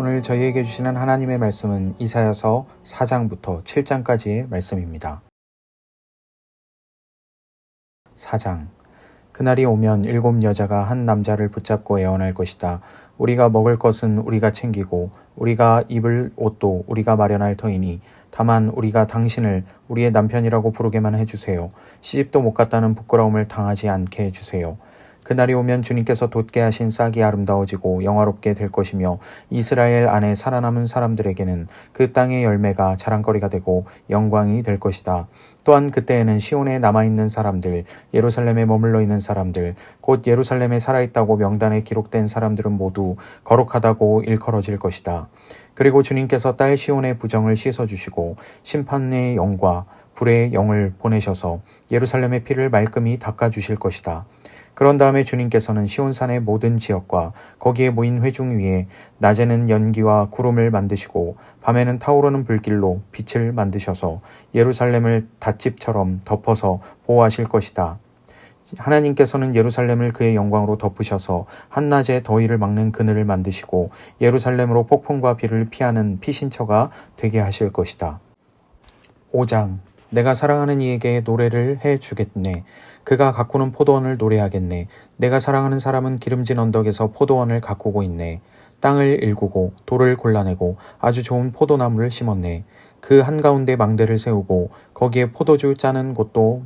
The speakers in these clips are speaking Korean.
오늘 저희에게 주시는 하나님의 말씀은 이사야서 4장부터 7장까지의 말씀입니다. 4장 그날이 오면 일곱 여자가 한 남자를 붙잡고 애원할 것이다. 우리가 먹을 것은 우리가 챙기고 우리가 입을 옷도 우리가 마련할 터이니 다만 우리가 당신을 우리의 남편이라고 부르게만 해주세요. 시집도 못 갔다는 부끄러움을 당하지 않게 해주세요. 그날이 오면 주님께서 돋게 하신 싹이 아름다워지고 영화롭게 될 것이며 이스라엘 안에 살아남은 사람들에게는 그 땅의 열매가 자랑거리가 되고 영광이 될 것이다. 또한 그때에는 시온에 남아있는 사람들, 예루살렘에 머물러 있는 사람들, 곧 예루살렘에 살아있다고 명단에 기록된 사람들은 모두 거룩하다고 일컬어질 것이다. 그리고 주님께서 딸 시온의 부정을 씻어주시고 심판의 영과 불의 영을 보내셔서 예루살렘의 피를 말끔히 닦아주실 것이다. 그런 다음에 주님께서는 시온산의 모든 지역과 거기에 모인 회중 위에 낮에는 연기와 구름을 만드시고 밤에는 타오르는 불길로 빛을 만드셔서 예루살렘을 닷집처럼 덮어서 보호하실 것이다. 하나님께서는 예루살렘을 그의 영광으로 덮으셔서 한낮에 더위를 막는 그늘을 만드시고 예루살렘으로 폭풍과 비를 피하는 피신처가 되게 하실 것이다. 5장 내가 사랑하는 이에게 노래를 해 주겠네. 그가 가꾸는 포도원을 노래하겠네. 내가 사랑하는 사람은 기름진 언덕에서 포도원을 가꾸고 있네. 땅을 일구고 돌을 골라내고 아주 좋은 포도나무를 심었네. 그 한가운데 망대를 세우고 거기에 포도주 짜는 곳도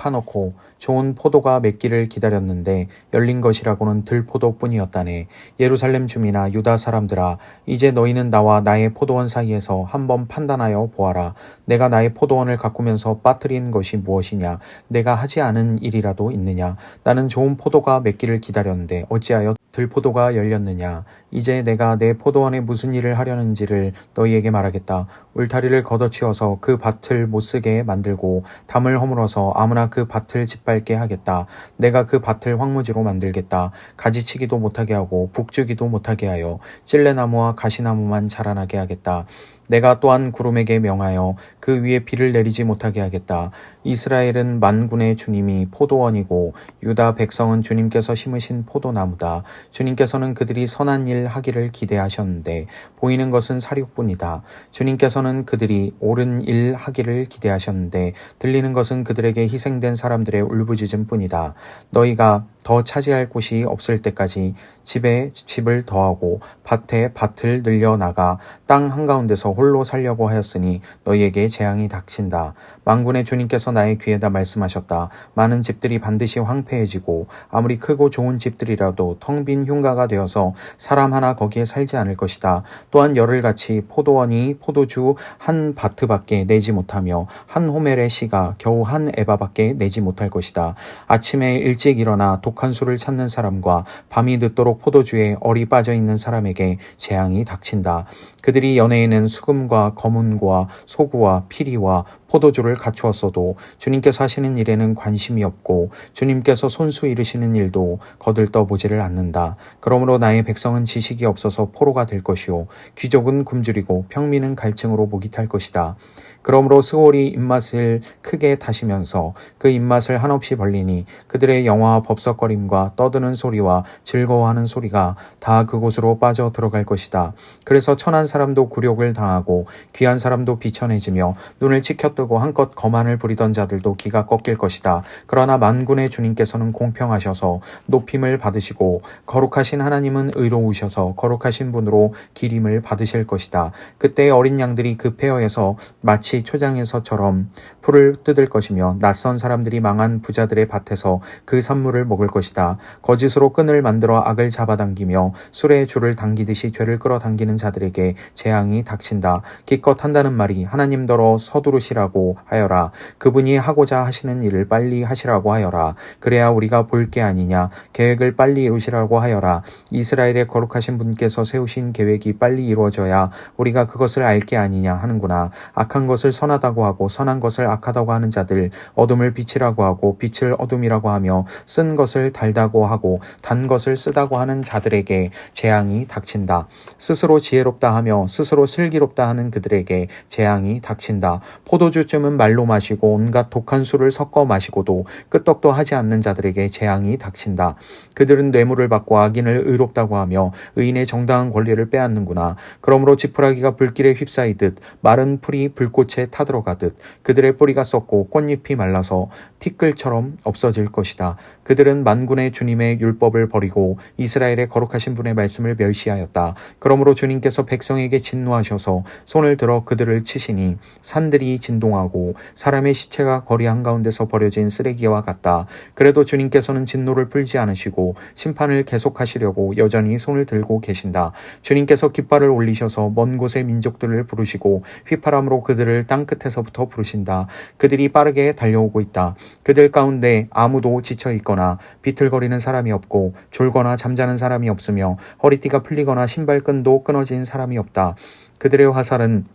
파놓고 좋은 포도가 맺기를 기다렸는데 열린 것이라고는 들포도뿐이었다네. 예루살렘 주민아 유다 사람들아 이제 너희는 나와 나의 포도원 사이에서 한번 판단하여 보아라. 내가 나의 포도원을 가꾸면서 빠뜨린 것이 무엇이냐? 내가 하지 않은 일이라도 있느냐? 나는 좋은 포도가 맺기를 기다렸는데 어찌하여 들포도가 열렸느냐? 이제 내가 내 포도원에 무슨 일을 하려는지를 너희에게 말하겠다. 울타리를 걷어치워서 그 밭을 못쓰게 만들고 담을 허물어서 아무나 그 밭을 짓밟게 하겠다. 내가 그 밭을 황무지로 만들겠다. 가지치기도 못하게 하고 북주기도 못하게 하여 찔레나무와 가시나무만 자라나게 하겠다. 내가 또한 구름에게 명하여 그 위에 비를 내리지 못하게 하겠다. 이스라엘은 만군의 주님이 포도원이고 유다 백성은 주님께서 심으신 포도나무다. 주님께서는 그들이 선한 일 하기를 기대하셨는데 보이는 것은 사륙뿐이다. 주님께서는 그들이 옳은 일 하기를 기대하셨는데 들리는 것은 그들에게 희생된 사람들의 울부짖음뿐이다. 너희가 더 차지할 곳이 없을 때까지 집에 집을 더하고 밭에 밭을 늘려 나가 땅 한가운데서 홀로 살려고 하였으니 너희에게 재앙이 닥친다. 망군의 주님께서 나의 귀에다 말씀하셨다. 많은 집들이 반드시 황폐해지고 아무리 크고 좋은 집들이라도 텅 빈 흉가가 되어서 사람 하나 거기에 살지 않을 것이다. 또한 열흘같이 포도원이 포도주 한 바트밖에 내지 못하며 한 호멜의 씨가 겨우 한 에바밖에 내지 못할 것이다. 아침에 일찍 일어나 독한 술을 찾는 사람과 밤이 늦도록 포도주에 얼이 빠져 있는 사람에게 재앙이 닥친다. 그들이 연애에는 수금 과 검은과 소구와 피리와 포도주를 갖추었어도 주님께서 하시는 일에는 관심이 없고 주님께서 손수 이루시는 일도 거들떠 보지를 않는다. 그러므로 나의 백성은 지식이 없어서 포로가 될 것이요 귀족은 굶주리고 평민은 갈증으로 목이 탈 것이다. 그러므로 스올이 입맛을 크게 다시면서 그 입맛을 한없이 벌리니 그들의 영화와 법석거림과 떠드는 소리와 즐거워하는 소리가 다 그곳으로 빠져 들어갈 것이다. 그래서 천한 사람도 굴욕을 당하고 귀한 사람도 비천해지며 눈을 치켜 뜨고 한껏 거만을 부리던 자들도 기가 꺾일 것이다. 그러나 만군의 주님께서는 공평하셔서 높임을 받으시고 거룩하신 하나님은 의로우셔서 거룩하신 분으로 기림을 받으실 것이다. 그때 어린 양들이 그 폐허에서 마치 초장에서처럼 풀을 뜯을 것이며 낯선 사람들이 망한 부자들의 밭에서 그 산물을 먹을 것이다. 거짓으로 끈을 만들어 악을 잡아당기며 술에 줄을 당기듯이 죄를 끌어당기는 자들에게 재앙이 닥친다. 기껏 한다는 말이 하나님더러 서두르시라고 하여라. 그분이 하고자 하시는 일을 빨리 하시라고 하여라. 그래야 우리가 볼 게 아니냐. 계획을 빨리 이루시라고 하여라. 이스라엘의 거룩하신 분께서 세우신 계획이 빨리 이루어져야 우리가 그것을 알 게 아니냐 하는구나. 악한 것을 선하다고 하고 선한 것을 악하다고 하는 자들, 어둠을 빛이라고 하고 빛을 어둠이라고 하며 쓴 것을 달다고 하고 단 것을 쓰다고 하는 자들에게 재앙이 닥친다. 스스로 지혜롭다 하며 스스로 슬기롭다 하는 그들에게 재앙이 닥친다. 포도주 주쯤은 말로 마시고 온갖 독한 술을 섞어 마시고도 끄떡도 하지 않는 자들에게 재앙이 닥친다. 그들은 뇌물을 받고 악인을 의롭다고 하며 의인의 정당한 권리를 빼앗는구나. 그러므로 지푸라기가 불길에 휩싸이듯 마른 풀이 불꽃에 타들어가듯 그들의 뿌리가 썩고 꽃잎이 말라서 티끌처럼 없어질 것이다. 그들은 만군의 주님의 율법을 버리고 이스라엘의 거룩하신 분의 말씀을 멸시하였다. 그러므로 주님께서 백성에게 진노하셔서 손을 들어 그들을 치시니 산들이 진동 하고 사람의 시체가 거리 한가운데서 버려진 쓰레기와 같다. 그래도 주님께서는 진노를 풀지 않으시고 심판을 계속하시려고 여전히 손을 들고 계신다. 주님께서 깃발을 올리셔서 먼 곳의 민족들을 부르시고 휘파람으로 그들을 땅 끝에서부터 부르신다. 그들이 빠르게 달려오고 있다. 그들 가운데 아무도 지쳐 있거나 비틀거리는 사람이 없고 졸거나 잠자는 사람이 없으며 허리띠가 풀리거나 신발끈도 끊어진 사람이 없다. 그들의 화살은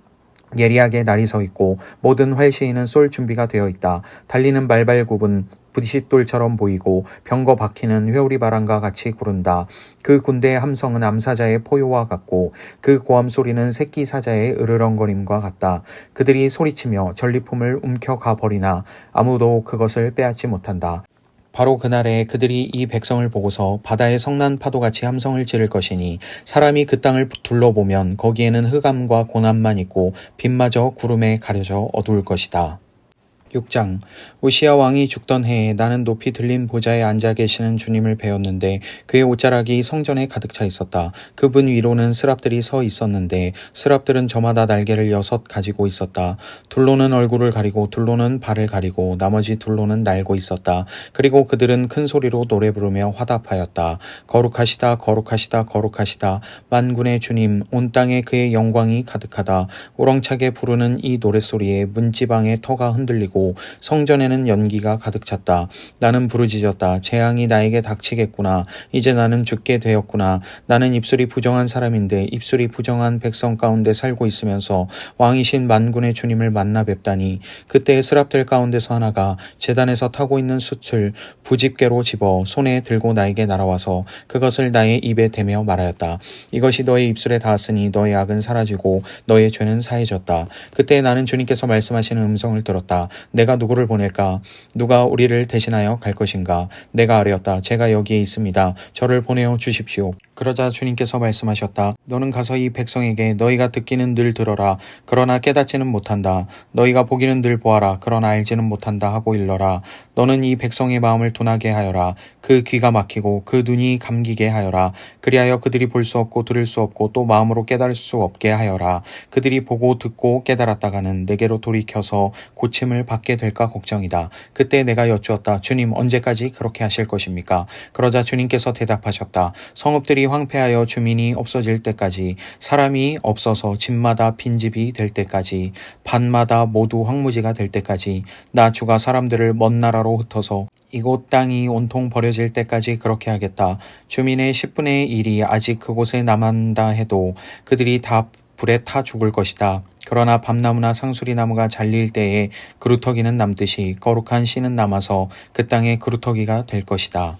예리하게 날이 서 있고 모든 활시인은 쏠 준비가 되어 있다. 달리는 발발굽은 부디싯돌처럼 보이고 병거 바퀴는 회오리 바람과 같이 구른다. 그 군대의 함성은 암사자의 포효와 같고 그 고함 소리는 새끼 사자의 으르렁거림과 같다. 그들이 소리치며 전리품을 움켜가 버리나 아무도 그것을 빼앗지 못한다. 바로 그날에 그들이 이 백성을 보고서 바다의 성난 파도같이 함성을 지를 것이니 사람이 그 땅을 둘러보면 거기에는 흑암과 고난만 있고 빛마저 구름에 가려져 어두울 것이다. 6장 우시아 왕이 죽던 해에 나는 높이 들린 보좌에 앉아 계시는 주님을 배웠는데 그의 옷자락이 성전에 가득 차 있었다. 그분 위로는 스랍들이 서 있었는데 스랍들은 저마다 날개를 여섯 가지고 있었다. 둘로는 얼굴을 가리고 둘로는 발을 가리고 나머지 둘로는 날고 있었다. 그리고 그들은 큰 소리로 노래 부르며 화답하였다. 거룩하시다 거룩하시다 거룩하시다 만군의 주님 온 땅에 그의 영광이 가득하다. 우렁차게 부르는 이 노랫소리에 문지방의 터가 흔들리 고 성전에는 연기가 가득 찼다. 나는 부르짖었다. 재앙이 나에게 닥치겠구나. 이제 나는 죽게 되었구나. 나는 입술이 부정한 사람인데 입술이 부정한 백성 가운데 살고 있으면서 왕이신 만군의 주님을 만나 뵙다니 그때 스랍들 가운데서 하나가 재단에서 타고 있는 숯을 부집게로 집어 손에 들고 나에게 날아와서 그것을 나의 입에 대며 말하였다. 이것이 너의 입술에 닿았으니 너의 악은 사라지고 너의 죄는 사해졌다. 그때 나는 주님께서 말씀하시는 음성을 들었다. 내가 누구를 보낼까? 누가 우리를 대신하여 갈 것인가? 내가 아뢰었다. 제가 여기에 있습니다. 저를 보내어 주십시오. 그러자 주님께서 말씀하셨다. 너는 가서 이 백성에게 너희가 듣기는 늘 들어라. 그러나 깨닫지는 못한다. 너희가 보기는 늘 보아라. 그러나 알지는 못한다 하고 일러라. 너는 이 백성의 마음을 둔하게 하여라. 그 귀가 막히고 그 눈이 감기게 하여라. 그리하여 그들이 볼 수 없고 들을 수 없고 또 마음으로 깨달을 수 없게 하여라. 그들이 보고 듣고 깨달았다가는 내게로 돌이켜서 고침을 받게 될까 걱정이다. 그때 내가 여쭈었다. 주님 언제까지 그렇게 하실 것입니까? 그러자 주님께서 대답하셨다. 성읍들이 황폐하여 주민이 없어질 때까지 사람이 없어서 집마다 빈집이 될 때까지 반마다 모두 황무지가 될 때까지 나 주가 사람들을 먼 나라로 흩어서 이곳 땅이 온통 버려질 때까지 그렇게 하겠다. 주민의 10분의 1이 아직 그곳에 남았다 해도 그들이 다 불에 타 죽을 것이다. 그러나 밤나무나 상수리나무가 잘릴 때에 그루터기는 남듯이 거룩한 씨는 남아서 그 땅의 그루터기가 될 것이다.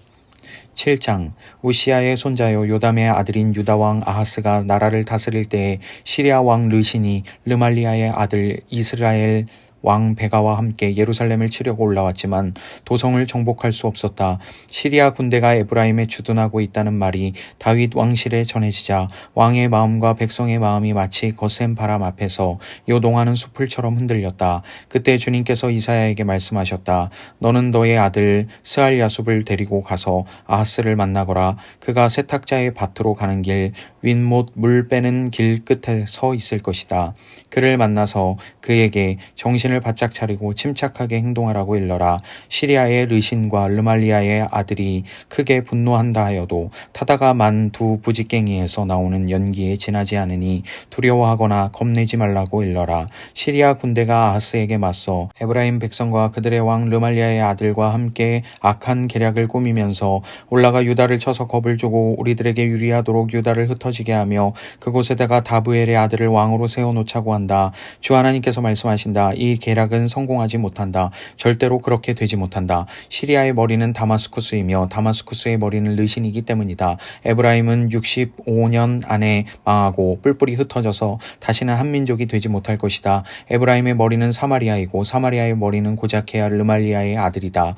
7장 우시아의 손자요 요담의 아들인 유다 왕 아하스가 나라를 다스릴 때에 시리아 왕 르신이 르말리아의 아들 이스라엘 왕 베가와 함께 예루살렘을 치려고 올라왔지만 도성을 정복할 수 없었다. 시리아 군대가 에브라임에 주둔하고 있다는 말이 다윗 왕실에 전해지자 왕의 마음과 백성의 마음이 마치 거센 바람 앞에서 요동하는 수풀처럼 흔들렸다. 그때 주님께서 이사야에게 말씀하셨다. 너는 너의 아들 스알 야숲을 데리고 가서 아하스를 만나거라. 그가 세탁자의 밭으로 가는 길 윗못 물 빼는 길 끝에 서 있을 것이다. 그를 만나서 그에게 정신을 바짝 차리고 침착하게 행동하라고 일러라. 시리아의 르신과 르말리아의 아들이 크게 분노한다 하여도 타다가 만 두 부지깽이에서 나오는 연기에 지나지 않으니 두려워하거나 겁내지 말라고 일러라. 시리아 군대가 아하스에게 맞서 에브라임 백성과 그들의 왕 르말리아의 아들과 함께 악한 계략을 꾸미면서 올라가 유다를 쳐서 겁을 주고 우리들에게 유리하도록 유다를 흩어지게 하며 그곳에다가 다브엘의 아들을 왕으로 세워놓자고 한다. 주 하나님께서 말씀하신다. 이 계략은 성공하지 못한다. 절대로 그렇게 되지 못한다. 시리아의 머리는 다마스쿠스이며 다마스쿠스의 머리는 르신이기 때문이다. 에브라임은 65년 안에 망하고 뿔뿔이 흩어져서 다시는 한 민족이 되지 못할 것이다. 에브라임의 머리는 사마리아이고 사마리아의 머리는 고자케아 르말리아의 아들이다.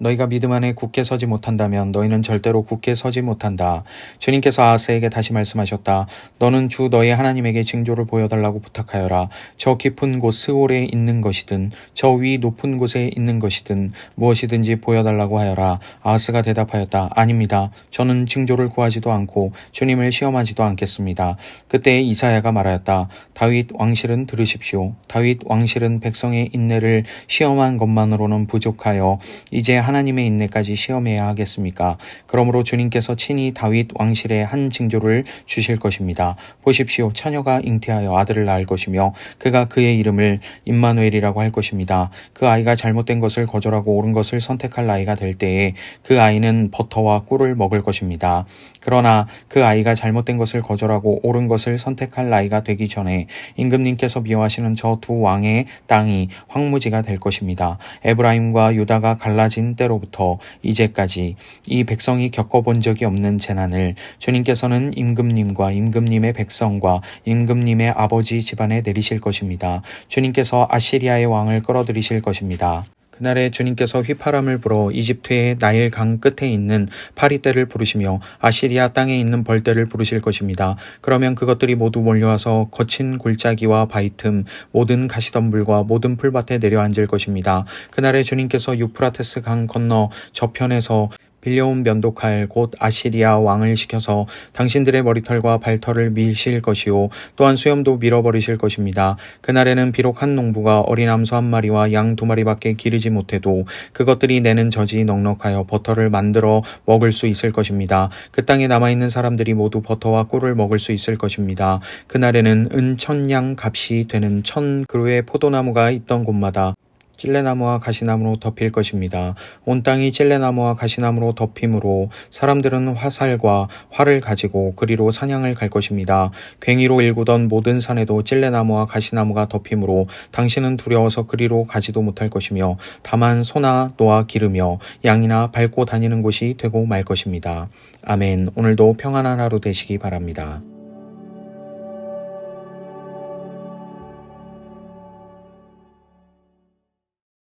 너희가 믿음 안에 굳게 서지 못한다면 너희는 절대로 굳게 서지 못한다. 주님께서 아하스에게 다시 말씀하셨다. 너는 주 너희 하나님에게 징조를 보여달라고 부탁하여라. 저 깊은 곳 스올에 있는 것이든 저 위 높은 곳에 있는 것이든 무엇이든지 보여달라고 하여라. 아하스가 대답하였다. 아닙니다. 저는 징조를 구하지도 않고 주님을 시험하지도 않겠습니다. 그때 이사야가 말하였다. 다윗 왕실은 들으십시오. 다윗 왕실은 백성의 인내를 시험한 것만으로는 부족하여 이제 하나님의 인내까지 시험해야 하겠습니까? 그러므로 주님께서 친히 다윗 왕실에 한 징조를 주실 것입니다. 보십시오. 처녀가 잉태하여 아들을 낳을 것이며 그가 그의 이름을 임마누엘이라고 할 것입니다. 그 아이가 잘못된 것을 거절하고 옳은 것을 선택할 나이가 될 때에 그 아이는 버터와 꿀을 먹을 것입니다. 그러나 그 아이가 잘못된 것을 거절하고 옳은 것을 선택할 나이가 되기 전에 임금님께서 미워하시는 저 두 왕의 땅이 황무지가 될 것입니다. 에브라임과 유다가 갈라진 때로부터 이제까지 이 백성이 겪어본 적이 없는 재난을 주님께서는 임금님과 임금님의 백성과 임금님의 아버지 집안에 내리실 것입니다. 주님께서 아시리아의 왕을 끌어들이실 것입니다. 그날에 주님께서 휘파람을 불어 이집트의 나일 강 끝에 있는 파리떼를 부르시며 아시리아 땅에 있는 벌떼를 부르실 것입니다. 그러면 그것들이 모두 몰려와서 거친 골짜기와 바위틈 모든 가시덤불과 모든 풀밭에 내려앉을 것입니다. 그날에 주님께서 유프라테스 강 건너 저편에서 빌려온 면도칼 곧 아시리아 왕을 시켜서 당신들의 머리털과 발털을 미실 것이요 또한 수염도 밀어버리실 것입니다. 그날에는 비록 한 농부가 어린 암소 한 마리와 양 두 마리밖에 기르지 못해도 그것들이 내는 젖이 넉넉하여 버터를 만들어 먹을 수 있을 것입니다. 그 땅에 남아있는 사람들이 모두 버터와 꿀을 먹을 수 있을 것입니다. 그날에는 은 천냥 값이 되는 천 그루의 포도나무가 있던 곳마다 찔레나무와 가시나무로 덮일 것입니다. 온 땅이 찔레나무와 가시나무로 덮임으로 사람들은 화살과 활을 가지고 그리로 사냥을 갈 것입니다. 괭이로 일구던 모든 산에도 찔레나무와 가시나무가 덮임으로 당신은 두려워서 그리로 가지도 못할 것이며 다만 소나 노아 기르며 양이나 밟고 다니는 곳이 되고 말 것입니다. 아멘. 오늘도 평안한 하루 되시기 바랍니다.